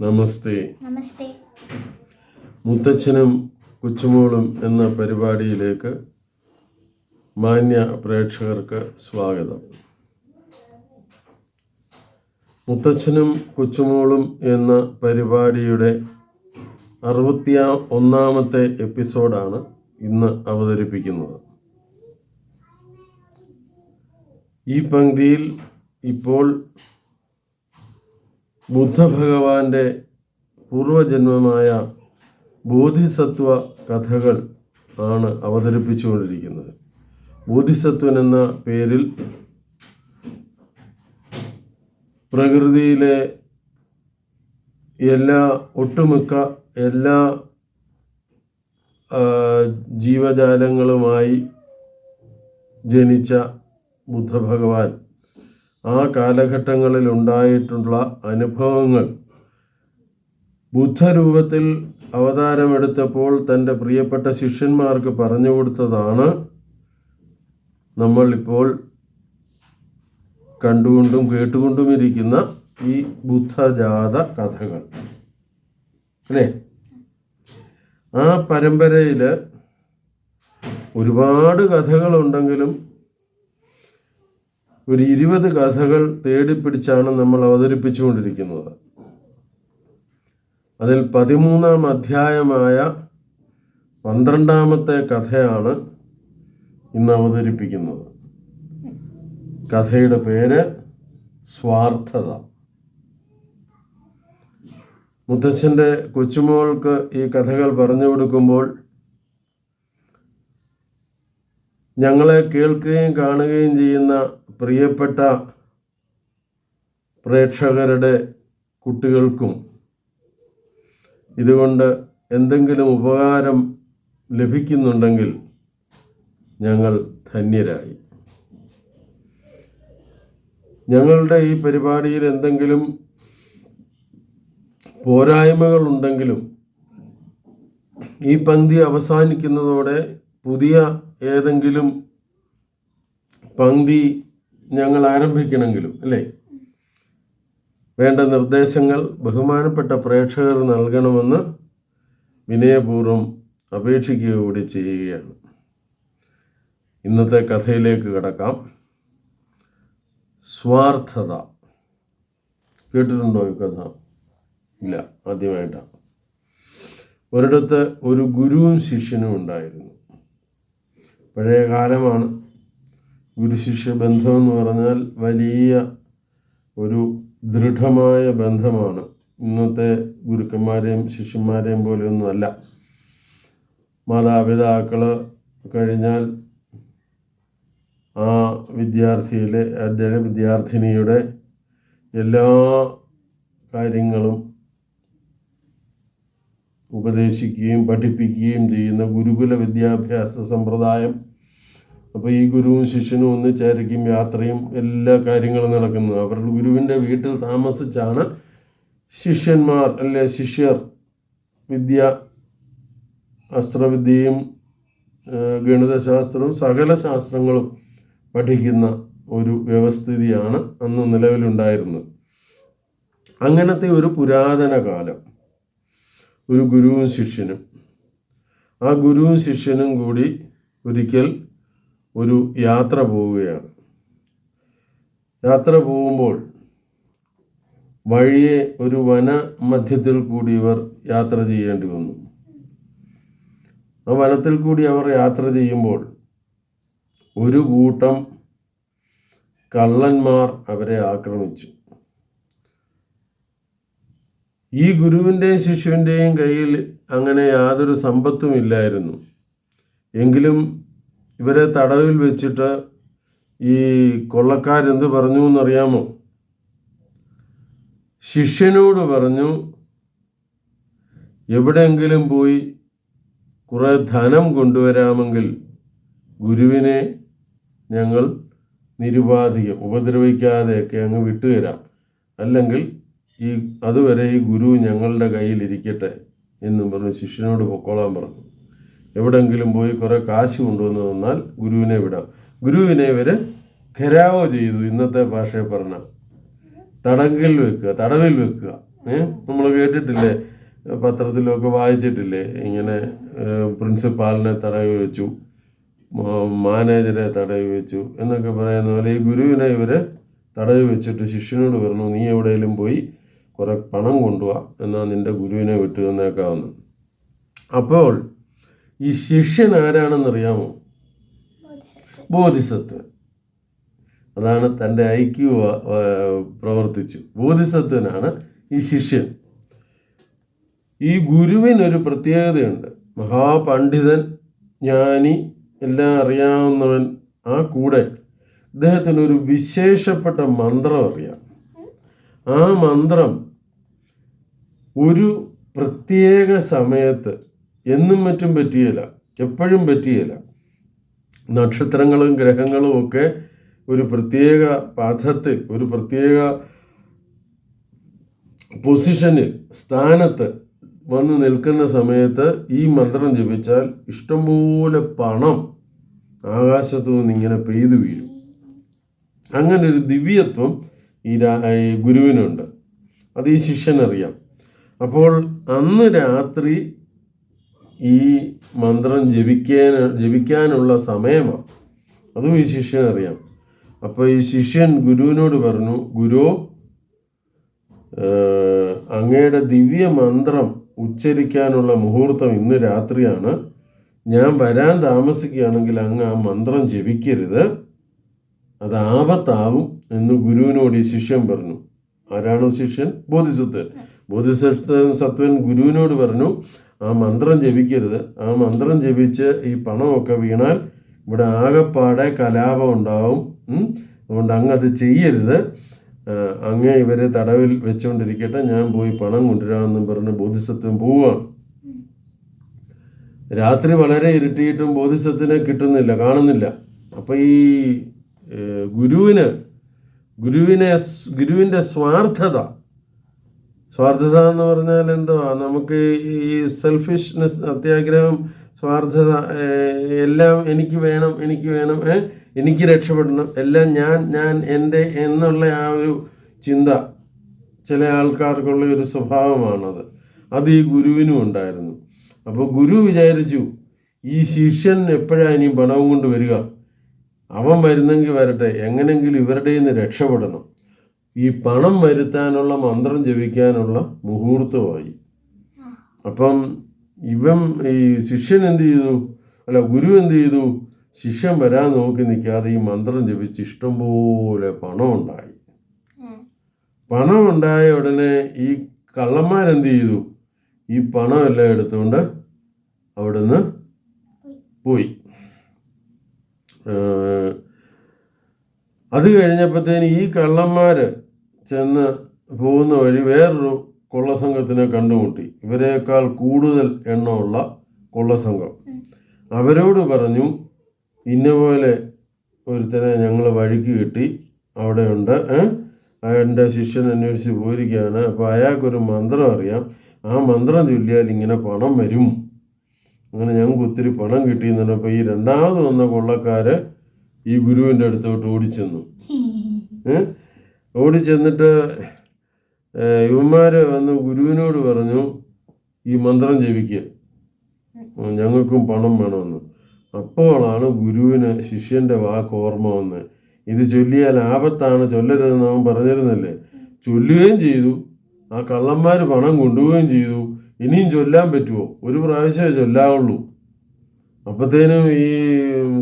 നമസ്തേ. നമസ്തേ. മുത്തച്ഛനും കൊച്ചുമോളും എന്ന പരിപാടിയിലേക്ക് മാന്യ പ്രേക്ഷകർക്ക് സ്വാഗതം. മുത്തച്ഛനും കൊച്ചുമോളും എന്ന പരിപാടിയുടെ അറുപത്തി ഒന്നാമത്തെ എപ്പിസോഡാണ് ഇന്ന് അവതരിപ്പിക്കുന്നത്. ഈ പങ്ക്തിയിൽ ഇപ്പോൾ ബുദ്ധഭഗവാന്റെ പൂർവജന്മമായ ബോധിസത്വ കഥകൾ ആണ് അവതരിപ്പിച്ചുകൊണ്ടിരിക്കുന്നത്. ബോധിസത്വൻ എന്ന പേരിൽ പ്രകൃതിയിലെ എല്ലാ ഒട്ടുമിക്ക എല്ലാ ജീവജാലങ്ങളുമായി ജനിച്ച ബുദ്ധഭഗവാൻ ആ കാലഘട്ടങ്ങളിൽ ഉണ്ടായിട്ടുള്ള അനുഭവങ്ങൾ. ബുദ്ധരൂപത്തിൽ അവതാരമെടുത്തപ്പോൾ തന്റെ പ്രിയപ്പെട്ട ശിഷ്യന്മാർക്ക് പറഞ്ഞു കൊടുത്തതാണ്. നമ്മൾ ഇപ്പോൾ കണ്ടുകൊണ്ടും കേട്ടുകൊണ്ടും ഇരിക്കുന്ന ഈ ബുദ്ധജാത കഥകൾ. അല്ലേ? ആ പരമ്പരയിൽ ഒരുപാട് കഥകളുണ്ടെങ്കിലും ഒരു ഇരുപത് കഥകൾ തേടിപ്പിടിച്ചാണ് നമ്മൾ അവതരിപ്പിച്ചുകൊണ്ടിരിക്കുന്നത്. അതിൽ പതിമൂന്നാം അധ്യായമായ പന്ത്രണ്ടാമത്തെ കഥയാണ് ഇന്ന് അവതരിപ്പിക്കുന്നത്. കഥയുടെ പേര് സ്വാർത്ഥത. മുത്തച്ഛന്റെ കൊച്ചുമോൾക്ക് ഈ കഥകൾ പറഞ്ഞു കൊടുക്കുമ്പോൾ ഞങ്ങളെ കേൾക്കുകയും കാണുകയും ചെയ്യുന്ന പ്രിയപ്പെട്ട പ്രേക്ഷകരുടെ കുട്ടികൾക്കും ഇതുകൊണ്ട് എന്തെങ്കിലും ഉപകാരം ലഭിക്കുന്നുണ്ടെങ്കിൽ ഞങ്ങൾ ധന്യരായി. ഞങ്ങളുടെ ഈ പരിപാടിയിൽ എന്തെങ്കിലും പോരായ്മകളുണ്ടെങ്കിലും ഈ പന്തി അവസാനിക്കുന്നതോടെ പുതിയ ഏതെങ്കിലും പങ്ക്തി ഞങ്ങൾ ആരംഭിക്കണമെങ്കിലും അല്ലേ? വേണ്ട നിർദ്ദേശങ്ങൾ ബഹുമാനപ്പെട്ട പ്രേക്ഷകർ നൽകണമെന്ന് വിനയപൂർവം അപേക്ഷിക്കുക കൂടി ചെയ്യുകയാണ്. ഇന്നത്തെ കഥയിലേക്ക് കിടക്കാം. സ്വാർത്ഥത. കേട്ടിട്ടുണ്ടോ ഈ കഥ? ഇല്ല ആദ്യമായിട്ടാണ്. ഒരിടത്ത് ഒരു ഗുരുവും ശിഷ്യനും ഉണ്ടായിരുന്നു. പഴയ കാലമാണ്. ഗുരുശിഷ്യ ബന്ധം എന്ന് പറഞ്ഞാൽ വലിയ ഒരു ദൃഢമായ ബന്ധമാണ്. ഇന്നത്തെ ഗുരുക്കന്മാരെയും ശിഷ്യന്മാരെയും പോലെയൊന്നുമല്ല. മാതാപിതാക്കൾ കഴിഞ്ഞാൽ ആ വിദ്യാർത്ഥിയിലെ അദ്ദേഹ വിദ്യാർത്ഥിനിയുടെ എല്ലാ കാര്യങ്ങളും ഉപദേശിക്കുകയും പഠിപ്പിക്കുകയും ചെയ്യുന്ന ഗുരുകുല വിദ്യാഭ്യാസ സമ്പ്രദായം. അപ്പോൾ ഈ ഗുരുവും ശിഷ്യനും ഒന്നിച്ചായിരിക്കും യാത്രയും എല്ലാ കാര്യങ്ങളും നടക്കുന്നത് അവരുടെ ഗുരുവിന്റെ വീട്ടിൽ താമസിച്ചാണ് ശിഷ്യന്മാർ അല്ലെ ശിഷ്യർ വിദ്യ അസ്ത്രവിദ്യയും ഗണിതശാസ്ത്രവും സകല ശാസ്ത്രങ്ങളും പഠിക്കുന്ന ഒരു വ്യവസ്ഥിതിയാണ് അന്ന് നിലവിലുണ്ടായിരുന്നത്. അങ്ങനത്തെ ഒരു പുരാതന കാലം. ഒരു ഗുരുവും ശിഷ്യനും. ആ ഗുരുവും ശിഷ്യനും കൂടി ഒരിക്കൽ ഒരു യാത്ര പോവുകയാണ്. യാത്ര പോകുമ്പോൾ വഴിയെ ഒരു വന മധ്യത്തിൽ കൂടി ഇവർ യാത്ര ചെയ്യേണ്ടി വന്നു. ആ വനത്തിൽ കൂടി അവർ യാത്ര ചെയ്യുമ്പോൾ ഒരു കൂട്ടം കള്ളന്മാർ അവരെ ആക്രമിച്ചു. ഈ ഗുരുവിന്റെയും ശിശുവിന്റെയും കയ്യിൽ അങ്ങനെ യാതൊരു സമ്പത്തും ഇല്ലായിരുന്നു. എങ്കിലും ഇവരെ തടവിൽ വെച്ചിട്ട് ഈ കൊള്ളക്കാരെന്ത് പറഞ്ഞു എന്നറിയാമോ? ശിഷ്യനോട് പറഞ്ഞു എവിടെയെങ്കിലും പോയി കുറേ ധനം കൊണ്ടുവരാമെങ്കിൽ ഗുരുവിനെ ഞങ്ങൾ നിരുപാധികം ഉപദ്രവിക്കാതെയൊക്കെ അങ്ങ് വിട്ടുതരാം. അല്ലെങ്കിൽ ഈ അതുവരെ ഈ ഗുരു ഞങ്ങളുടെ കയ്യിലിരിക്കട്ടെ എന്നും പറഞ്ഞ് ശിഷ്യനോട് പൊക്കോളാൻ പറഞ്ഞു. എവിടെങ്കിലും പോയി കുറേ കാശ് കൊണ്ടുവന്ന് തന്നാൽ ഗുരുവിനെ വിടാം. ഗുരുവിനെ ഇവർ ഖരാവോ ചെയ്തു ഇന്നത്തെ ഭാഷയിൽ പറഞ്ഞ. തടങ്കിൽ വെക്കുക തടവിൽ വെക്കുക. ഏ? നമ്മൾ കേട്ടിട്ടില്ലേ? പത്രത്തിലൊക്കെ വായിച്ചിട്ടില്ലേ? ഇങ്ങനെ ഏഹ്, പ്രിൻസിപ്പാളിനെ തടവി വെച്ചു മാനേജരെ തടവി വെച്ചു എന്നൊക്കെ പറയുന്ന പോലെ ഈ ഗുരുവിനെ ഇവർ തടവി വെച്ചിട്ട് ശിഷ്യനോട് പറഞ്ഞു നീ എവിടെയെങ്കിലും പോയി കുറെ പണം കൊണ്ടുപോവാ എന്നാൽ നിന്റെ ഗുരുവിനെ വിട്ടു തന്നേക്കാവുന്നു അപ്പോൾ ഈ ശിഷ്യൻ ആരാണെന്നറിയാമോ? ബോധിസത്വൻ. അതാണ് തന്റെ ഐക്യു പ്രവർത്തിച്ചു. ബോധിസത്വനാണ് ഈ ശിഷ്യൻ. ഈ ഗുരുവിനൊരു പ്രത്യേകതയുണ്ട്. മഹാപണ്ഡിതൻ ജ്ഞാനി എല്ലാം അറിയാവുന്നവൻ ആ കൂടെ. അദ്ദേഹത്തിനൊരു വിശേഷപ്പെട്ട മന്ത്രം അറിയാം. ആ മന്ത്രം ഒരു പ്രത്യേക സമയത്ത് എന്നും മറ്റും പറ്റിയല്ല എപ്പോഴും പറ്റിയല്ല നക്ഷത്രങ്ങളും ഗ്രഹങ്ങളും ഒക്കെ ഒരു പ്രത്യേക പഥത്തിൽ ഒരു പ്രത്യേക പൊസിഷനിൽ സ്ഥാനത്ത് വന്ന് നിൽക്കുന്ന സമയത്ത് ഈ മന്ത്രം ജപിച്ചാൽ ഇഷ്ടംപോലെ പണം ആകാശത്തു നിന്ന് ഇങ്ങനെ പെയ്തു വീഴും. അങ്ങനെ ഒരു ദിവ്യത്വം ഈ ഗുരുവിനുണ്ട്. അത് ഈ ശിഷ്യനറിയാം. അപ്പോൾ അന്ന് രാത്രി ഈ മന്ത്രം ജപിക്കാൻ ജപിക്കാനുള്ള സമയമാണ് അതും ഈ ശിഷ്യനറിയാം. അപ്പോൾ ഈ ശിഷ്യൻ ഗുരുവിനോട് പറഞ്ഞു ഗുരു അങ്ങയുടെ ദിവ്യ മന്ത്രം ഉച്ചരിക്കാനുള്ള മുഹൂർത്തം ഇന്ന് രാത്രിയാണ്. ഞാൻ വരാൻ താമസിക്കുകയാണെങ്കിൽ അങ്ങ് ആ മന്ത്രം ജപിക്കരുത്. അത് ആപത്താവും എന്ന് ഗുരുവിനോട് ഈ ശിഷ്യൻ പറഞ്ഞു. ആരാണോ ശിഷ്യൻ? ബോധിസത്വൻ. ബോധിസത്വൻ സത്വൻ ഗുരുവിനോട് പറഞ്ഞു ആ മന്ത്രം ജപിക്കരുത്. ആ മന്ത്രം ജപിച്ച് ഈ പണമൊക്കെ വീണാൽ ഇവിടെ ആകെപ്പാടെ കലാപം ഉണ്ടാവും. അതുകൊണ്ട് അങ്ങ് അത് ചെയ്യരുത് അങ്ങേ ഇവരെ തടവിൽ വെച്ചുകൊണ്ടിരിക്കട്ടെ ഞാൻ പോയി പണം കൊണ്ടുവരാമെന്നും പറഞ്ഞ് ബോധിസത്വം പോവുകയാണ്. രാത്രി വളരെ ഇരുട്ടിയിട്ടും ബോധിസത്വനെ കിട്ടുന്നില്ല കാണുന്നില്ല. അപ്പോൾ ഈ ഗുരുവിന് ഗുരുവിനെ ഗുരുവിന്റെ സ്വാർത്ഥത. സ്വാർത്ഥത എന്ന് പറഞ്ഞാൽ എന്തുവാ? നമുക്ക് ഈ സെൽഫിഷ്നെസ് അത്യാഗ്രഹം സ്വാർത്ഥത എല്ലാം എനിക്ക് വേണം എനിക്ക് വേണം എനിക്ക് രക്ഷപ്പെടണം എല്ലാം ഞാൻ ഞാൻ എന്റെ എന്നുള്ള ആ ഒരു ചിന്ത ചില ആൾക്കാർക്കുള്ള ഒരു സ്വഭാവമാണത്. അത് ഈ ഗുരുവിനും ഉണ്ടായിരുന്നു. അപ്പോൾ ഗുരു വിചാരിച്ചു ഈ ശിഷ്യൻ എപ്പോഴാണ് ഇനി പണവും കൊണ്ട് വരിക? അവൻ വരുന്നെങ്കിൽ വരട്ടെ എങ്ങനെങ്കിലും ഇവരുടെ നിന്ന് രക്ഷപ്പെടണം. ഈ പണം വരുത്താനുള്ള മന്ത്രം ജപിക്കാനുള്ള മുഹൂർത്തമായി. അപ്പം ഇവൻ ഈ ശിഷ്യൻ എന്ത് ചെയ്തു? അല്ല ഗുരു എന്ത് ചെയ്തു? ശിഷ്യൻ വരാൻ നോക്കി നിൽക്കാതെ ഈ മന്ത്രം ജപിച്ച് ഇഷ്ടംപോലെ പണം ഉണ്ടായി പണം ഉണ്ടായ ഉടനെ ഈ കള്ളന്മാരെന്ത് ചെയ്തു? ഈ പണമെല്ലാം എടുത്തുകൊണ്ട് അവിടുന്ന് പോയി. അത് കഴിഞ്ഞപ്പോഴത്തേന് ഈ കള്ളന്മാർ ചെന്ന് പോകുന്ന വഴി വേറൊരു കൊള്ളസംഘത്തിനെ കണ്ടുമുട്ടി. ഇവരെക്കാൾ കൂടുതൽ എണ്ണമുള്ള കൊള്ളസംഘം. അവരോട് പറഞ്ഞു ഇന്ന പോലെ ഒരുത്തനെ ഞങ്ങൾ വഴിക്ക് കിട്ടി. അവിടെയുണ്ട്. എന്റെ ശിഷ്യൻ അന്വേഷിച്ച് പോയിരിക്കുകയാണ്. അപ്പോൾ അയാൾക്കൊരു മന്ത്രം അറിയാം. ആ മന്ത്രം ചൊല്ലിയാൽ ഇങ്ങനെ പണം വരും. അങ്ങനെ ഞങ്ങൾക്ക് ഒത്തിരി പണം കിട്ടിയെന്ന് പറഞ്ഞപ്പോൾ ഈ രണ്ടാമത് വന്ന കൊള്ളക്കാര് ഈ ഗുരുവിന്റെ അടുത്തോട്ട് ഓടിച്ചെന്നു? ഓടിച്ചെന്നിട്ട് ഇവന്മാര് വന്ന് ഗുരുവിനോട് പറഞ്ഞു ഈ മന്ത്രം ജപിക്കുക ഞങ്ങൾക്കും പണം വേണമെന്ന്. അപ്പോഴാണ് ഗുരുവിന് ശിഷ്യന്റെ വാക്ക് ഓർമ്മ വന്ന്. ഇത് ചൊല്ലിയാൽ ആപത്താണ് ചൊല്ലരുതെന്ന് അവൻ പറഞ്ഞിരുന്നില്ലേ? ചൊല്ലുകയും ചെയ്തു. ആ കള്ളന്മാർ പണം കൊണ്ടുപോവുകയും ചെയ്തു. ഇനിയും ചൊല്ലാൻ പറ്റുമോ ഒരു പ്രാവശ്യമേ ചൊല്ലാവുള്ളൂ. അപ്പത്തേനും ഈ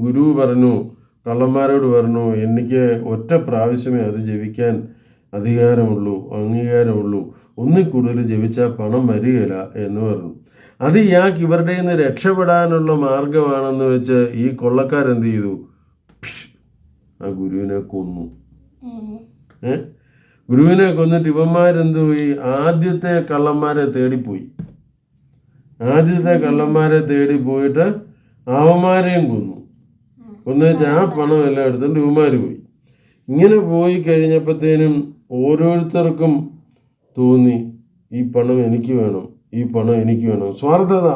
ഗുരു പറഞ്ഞു കള്ളന്മാരോട് പറഞ്ഞു എനിക്ക് ഒറ്റ പ്രാവശ്യമേ അത് ജപിക്കാൻ അധികാരമുള്ളൂ അംഗീകാരമുള്ളൂ. ഒന്നിൽ കൂടുതൽ ജപിച്ചാൽ പണം വരികയില്ല എന്ന് പറഞ്ഞു. അത് ഇയാൾക്ക് ഇവരുടെ നിന്ന് രക്ഷപ്പെടാനുള്ള മാർഗമാണെന്ന് വെച്ച് ഈ കൊള്ളക്കാരെന്ത് ചെയ്തു? ആ ഗുരുവിനെ കൊന്നു. ഏ? ഗുരുവിനെ കൊന്നിട്ട് ഇവന്മാരെന്ത് പോയി? ആദ്യത്തെ കള്ളന്മാരെ തേടിപ്പോയി. ആദ്യത്തെ കള്ളന്മാരെ തേടി പോയിട്ട് അവന്മാരെയും കൊന്നു. കൊന്നു വെച്ചാൽ ആ പണം എല്ലാം എടുത്തുകൊണ്ട് ഇവന്മാർ പോയി. ഇങ്ങനെ പോയി കഴിഞ്ഞപ്പോഴത്തേനും ഓരോരുത്തർക്കും തോന്നി ഈ പണം എനിക്ക് വേണം ഈ പണം എനിക്ക് വേണം. സ്വാർത്ഥത.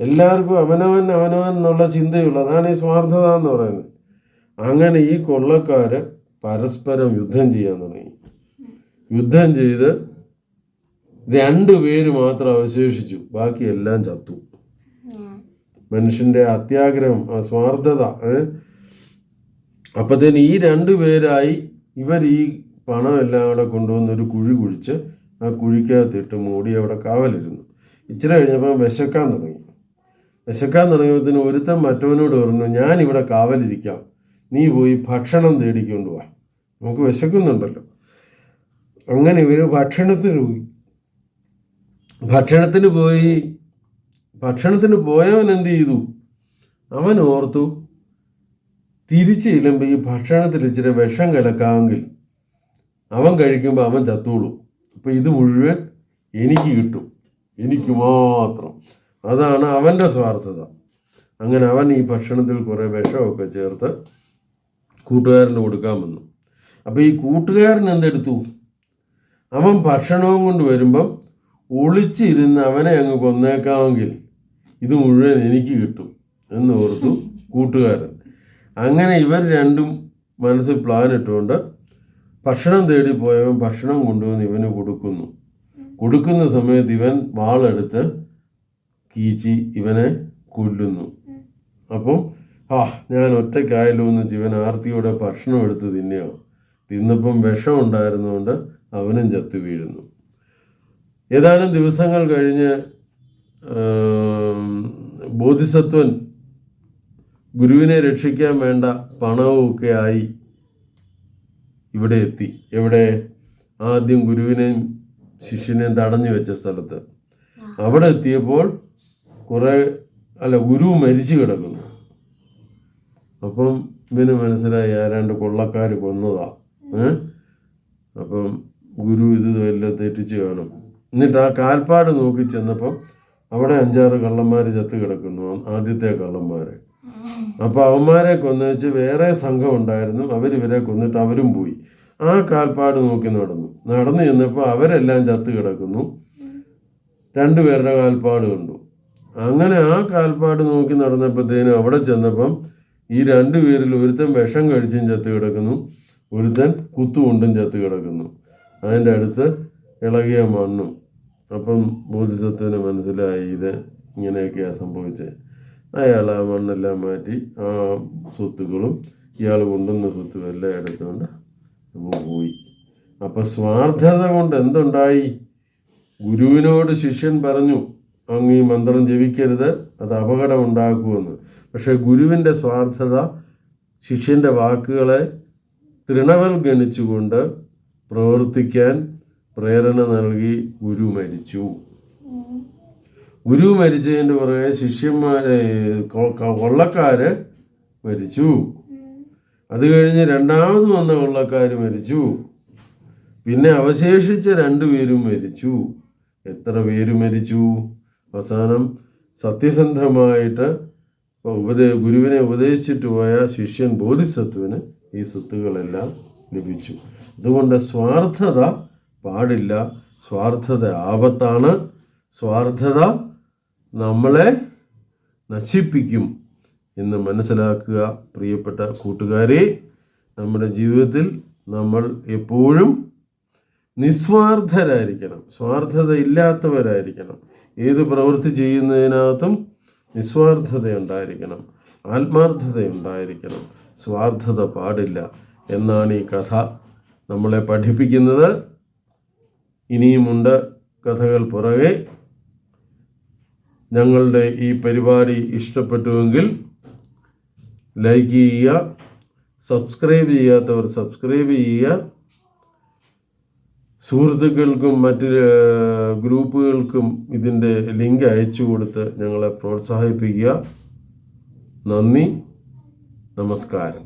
എല്ലാവർക്കും അവനവൻ അവനവൻ എന്നുള്ള ചിന്തയുള്ളൂ. അതാണ് ഈ സ്വാർത്ഥത എന്ന് പറയുന്നത്. അങ്ങനെ ഈ കൊള്ളക്കാർ പരസ്പരം യുദ്ധം ചെയ്യാൻ തുടങ്ങി. യുദ്ധം ചെയ്ത് രണ്ട് പേര് മാത്രം അവശേഷിച്ചു. ബാക്കി എല്ലാം ചത്തു. മനുഷ്യന്റെ അത്യാഗ്രഹം സ്വാർത്ഥത? അപ്പത്തേന് ഈ രണ്ടു പേരായി ഇവർ ഈ പണം എല്ലാം കൂടെ കൊണ്ടുവന്ന് ഒരു കുഴി കുഴിച്ച് ആ കുഴിക്കകത്തിട്ട് മൂടി അവിടെ കാവലിരുന്നു. ഇച്ചിരി കഴിഞ്ഞപ്പോൾ വിശക്കാൻ തുടങ്ങി. വിശക്കാൻ തുടങ്ങിയപ്പോഴത്തേന് ഒരുത്തൻ മറ്റവനോട് പറഞ്ഞു ഞാൻ ഇവിടെ കാവലിരിക്കാം. നീ പോയി ഭക്ഷണം തേടിക്കൊണ്ടുവാ നമുക്ക് വിശക്കുന്നുണ്ടല്ലോ. അങ്ങനെ ഇവർ ഭക്ഷണത്തിന് പോയി. ഭക്ഷണത്തിന് പോയി ഭക്ഷണത്തിന് പോയവൻ എന്ത് ചെയ്തു? അവൻ ഓർത്തു തിരിച്ച് ചെല്ലുമ്പോൾ ഈ ഭക്ഷണത്തിൽ ഇച്ചിരി വിഷം കലക്കാമെങ്കിൽ അവൻ കഴിക്കുമ്പോൾ അവൻ ചത്തോളൂ അപ്പം ഇത് മുഴുവൻ എനിക്ക് കിട്ടും. എനിക്ക് മാത്രം. അതാണ് അവന്റെ സ്വാർത്ഥത. അങ്ങനെ അവൻ ഈ ഭക്ഷണത്തിൽ കുറേ വിഷമൊക്കെ ചേർത്ത് കൂട്ടുകാരന് കൊടുക്കാൻ വന്നു. അപ്പോൾ ഈ കൂട്ടുകാരൻ എന്തെടുത്തു? അവൻ ഭക്ഷണവും കൊണ്ട് വരുമ്പം ഒളിച്ചിരുന്ന് അവനെ അങ്ങ് കൊന്നേക്കാമെങ്കിൽ ഇത് മുഴുവൻ എനിക്ക് കിട്ടും എന്ന് ഓർത്തു കൂട്ടുകാരൻ. അങ്ങനെ ഇവർ രണ്ടും മനസ്സിൽ പ്ലാൻ ഇട്ടുകൊണ്ട് ഭക്ഷണം തേടി പോയവൻ ഭക്ഷണം കൊണ്ടുവന്ന് ഇവന് കൊടുക്കുന്നു. കൊടുക്കുന്ന സമയത്ത് ഇവൻ വാളെടുത്ത് കീച്ചി ഇവനെ കൊല്ലുന്നു. അപ്പം ആ ഞാൻ ഒറ്റയ്ക്കായല്ലോ എന്ന് ജീവൻ ആർത്തിയോടെ ഭക്ഷണം എടുത്ത് തിന്നുകയോ തിന്നപ്പം വിഷം ഉണ്ടായിരുന്നുകൊണ്ട് അവനും ചത്തു വീഴുന്നു. ഏതാനും ദിവസങ്ങൾ കഴിഞ്ഞ് ബോധിസത്വൻ ഗുരുവിനെ രക്ഷിക്കാൻ വേണ്ട പണവുമൊക്കെ ആയി ഇവിടെ എത്തി. എവിടെ? ആദ്യം ഗുരുവിനെയും ശിഷ്യനെയും തടഞ്ഞു വെച്ച സ്ഥലത്ത്. അവിടെ എത്തിയപ്പോൾ കുറെ അല്ല ഗുരു മരിച്ചു കിടക്കുന്നു. അപ്പം ഇവന് മനസ്സിലായി ആരാണ്ട് കൊള്ളക്കാർ കൊന്നതാ. ഏ? അപ്പം ഗുരു ഇത് വല്ല തെറ്റിച്ച് കാണും. എന്നിട്ട് ആ കാൽപ്പാട് നോക്കി ചെന്നപ്പം അവിടെ അഞ്ചാറ് കള്ളന്മാർ ചത്ത് കിടക്കുന്നു ആദ്യത്തെ കള്ളന്മാർ അപ്പോൾ അവന്മാരെ കൊന്നുവെച്ച് വേറെ സംഘം ഉണ്ടായിരുന്നു അവരിവരെ കൊന്നിട്ട് അവരും പോയി. ആ കാൽപ്പാട് നോക്കി നടന്നു. നടന്നു ചെന്നപ്പോൾ അവരെല്ലാം ചത്ത് കിടക്കുന്നു. രണ്ടുപേരുടെ കാൽപ്പാട് കണ്ടു. അങ്ങനെ ആ കാൽപ്പാട് നോക്കി നടന്നപ്പോഴത്തേനും അവിടെ ചെന്നപ്പം ഈ രണ്ടു പേരിൽ ഒരുത്തൻ വിഷം കഴിച്ചും ചത്ത് കിടക്കുന്നു ഒരുത്തൻ കുത്തുകൊണ്ടും ചത്ത് കിടക്കുന്നു. അതിന്റെ അടുത്ത് ഇളകിയ മണ്ണും അപ്പം ബോധിസത്വന് മനസ്സിലായി ഇത് ഇങ്ങനെയൊക്കെയാണ് സംഭവിച്ചത് അയാൾ ആ മണ്ണെല്ലാം മാറ്റി ആ സ്വത്തുക്കളും ഇയാൾ കൊണ്ടുവന്ന സ്വത്തും എല്ലാം എടുത്തുകൊണ്ട് പോയി. അപ്പം സ്വാർത്ഥത കൊണ്ട് എന്തുണ്ടായി? ഗുരുവിനോട് ശിഷ്യൻ പറഞ്ഞു അങ്ങ് ഈ മന്ത്രം ജപിക്കരുത് അത് അപകടം ഉണ്ടാക്കുമെന്ന് പക്ഷെ ഗുരുവിന്റെ സ്വാർത്ഥത ശിഷ്യന്റെ വാക്കുകളെ തൃണവൽ ഗണിച്ചുകൊണ്ട് പ്രവർത്തിക്കാൻ പ്രേരണ നൽകി ഗുരു മരിച്ചു. ഗുരു മരിച്ചതിന്റെ പുറകെ ശിഷ്യന്മാരെ കൊള്ളക്കാര് മരിച്ചു. അത് കഴിഞ്ഞ് രണ്ടാമത് വന്ന കൊള്ളക്കാർ മരിച്ചു. പിന്നെ അവശേഷിച്ച രണ്ടുപേരും മരിച്ചു. എത്ര പേര് മരിച്ചു? അവസാനം സത്യസന്ധമായിട്ട് ഉപദേ ഗുരുവിനെ ഉപദേശിച്ചിട്ട് പോയ ശിഷ്യൻ ബോധിസത്വന് ഈ സ്വത്തുകളെല്ലാം ലഭിച്ചു. അതുകൊണ്ട് സ്വാർത്ഥത പാടില്ല. സ്വാർത്ഥത ആപത്താണ്. സ്വാർത്ഥത നമ്മളെ നശിപ്പിക്കും എന്ന് മനസ്സിലാക്കുക പ്രിയപ്പെട്ട കൂട്ടുകാരെ. നമ്മുടെ ജീവിതത്തിൽ നമ്മൾ എപ്പോഴും നിസ്വാർത്ഥരായിരിക്കണം. സ്വാർത്ഥത ഇല്ലാത്തവരായിരിക്കണം ഏത് പ്രവൃത്തി ചെയ്യുന്നതിനകത്തും നിസ്വാർത്ഥത ഉണ്ടായിരിക്കണം ആത്മാർത്ഥത ഉണ്ടായിരിക്കണം സ്വാർത്ഥത പാടില്ല എന്നാണ് ഈ കഥ നമ്മളെ പഠിപ്പിക്കുന്നത്. ഇനിയുമുണ്ട് കഥകൾ പുറകെ. ഞങ്ങളുടെ ഈ പരിപാടി ഇഷ്ടപ്പെട്ടുവെങ്കിൽ ലൈക്ക് ചെയ്യുക സബ്സ്ക്രൈബ് ചെയ്യാത്തവർ സബ്സ്ക്രൈബ് ചെയ്യുക. സുഹൃത്തുക്കൾക്കും മറ്റ് ഗ്രൂപ്പുകൾക്കും ഇതിന്റെ ലിങ്ക് അയച്ചു കൊടുത്ത് ഞങ്ങളെ പ്രോത്സാഹിപ്പിക്കുക. നന്ദി നമസ്കാരം.